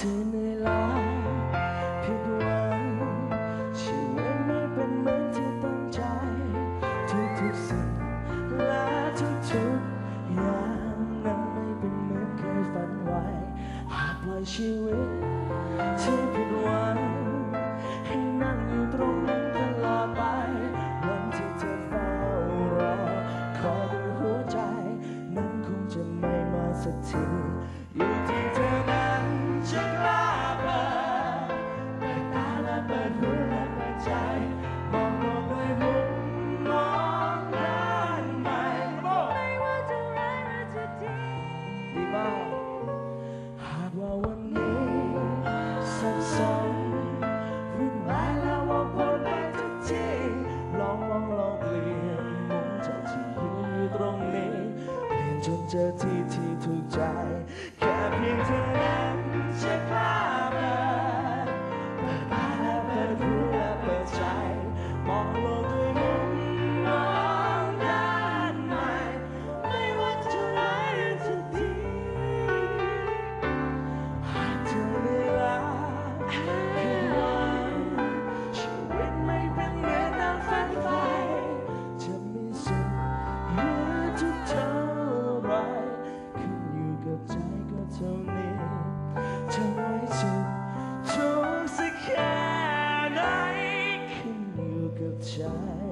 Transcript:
เธอเหนื่อยล้าผิดหวังชีวิตไม่เป็นเหมือนที่ตั้งใจ ทุกๆสิ่งและทุกๆอย่างนั้นไม่เป็นเหมือนเคยฝันไว้ หากปล่อยชีวิตที่ผิดหวังให้นั่งอยู่ตรงนั้นตลอดไป วันที่เธอเฝ้ารอคอยด้วยหัวใจ นั้นคงจะไม่มาสักที หากว่าวันนี้สับสนวุ่นาแล้วว่าคนไปทุกทีลองมองลองเปลี่ยนมุมจากที่ยืนตรงนี้เปลี่ยนจนเจอที่ที่ถูกใจ แค่เพียงเท่านั้นใช่ไหม child.